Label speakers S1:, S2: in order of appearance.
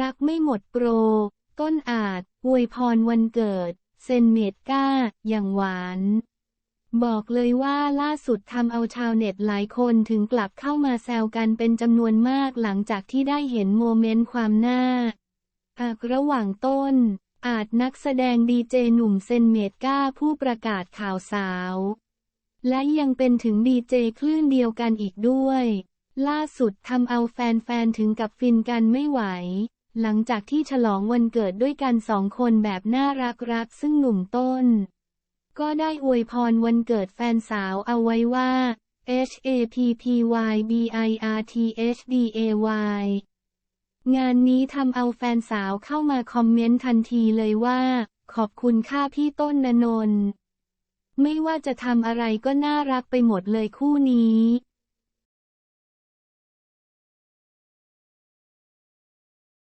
S1: รักไม่หมดโปรต้นอาจอวยพรวันเกิด เซนเมดก้า อย่างหวาน บอกเลยว่าล่าสุดทำเอาชาวเน็ตหลายคนถึงกลับเข้ามาแซวกันเป็นจำนวนมากหลังจากที่ได้เห็นโมเมนต์ความน่าอักระหว่างต้น อาจนักแสดงดีเจหนุ่มเซนเมดก้าผู้ประกาศข่าวสาว และยังเป็นถึงดีเจคลื่นเดียวกันอีกด้วย ล่าสุดทำเอาแฟนๆถึงกับฟินกันไม่ไหว หลังจากที่ฉลองวันเกิดด้วยกันสองคนแบบน่ารักรักซึ่งหนุ่มต้น ก็ได้อวยพรวันเกิดแฟนสาวเอาไว้ว่า H A P P Y B I R T H D A Y งานนี้ทำเอาแฟนสาวเข้ามาคอมเมนต์ทันทีเลยว่า ขอบคุณค่าพี่ต้นนนน ไม่ว่าจะทำอะไรก็น่ารักไปหมดเลยคู่นี้